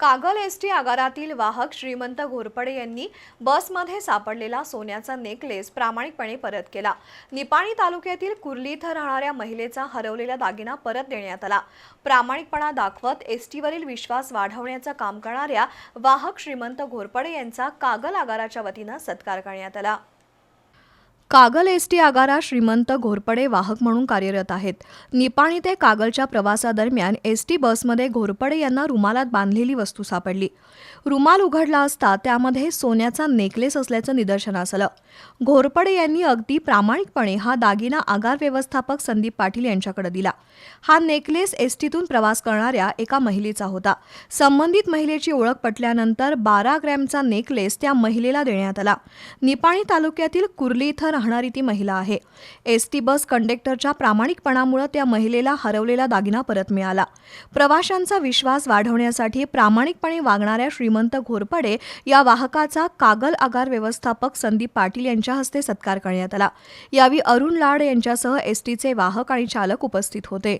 Kagal S T आगारातील वाहक श्रीमंत घोरपडे यांनी बसमध्ये सापडलेला सोन्याचा नेकलेस प्रामाणिकपणे परत केला. निपाणी तालुक्यातील कुर्ली इथं राहणाऱ्या महिलेचा हरवलेला दागिना परत देण्यात आला. प्रामाणिकपणा दाखवत एस टीवरील विश्वास वाढवण्याचं काम करणाऱ्या वाहक श्रीमंत घोरपडे यांचा कागल आगाराच्या वतीनं सत्कार करण्यात आला. कागल एस टी आगारा श्रीमंत घोरपडे वाहक म्हणून कार्यरत आहेत. निपाणी ते कागलच्या प्रवासादरम्यान एस टी बसमध्ये घोरपडे यांना रुमालात बांधलेली वस्तू सापडली. रुमाल उघडला असता त्यामध्ये सोन्याचा नेकलेस असल्याचं निदर्शनास आलं घोरपडे यांनी अगदी प्रामाणिकपणे हा दागिना आगार व्यवस्थापक संदीप पाटील यांच्याकडे दिला. हा नेकलेस एस टीतून प्रवास करणाऱ्या एका महिलेचा होता. संबंधित महिलेची ओळख पटल्यानंतर बारा ग्रॅमचा नेकलेस त्या महिलेला देण्यात आला. निपाणी तालुक्यातील कुर्ली इथं राहणारी ती महिला आहे. एस टी बस कंडक्टरच्या प्रामाणिकपणामुळे त्या महिलेला हरवलेला दागिना परत मिळाला. प्रवाशांचा विश्वास वाढवण्यासाठी प्रामाणिकपणे वागणाऱ्या श्रीमंत घोरपडे या वाहकाचा कागल आगार व्यवस्थापक संदीप पाटील यांच्या हस्ते सत्कार करण्यात आला. यावेळी अरुण लाड यांच्यासह एस टीचे वाहक आणि चालक उपस्थित होते.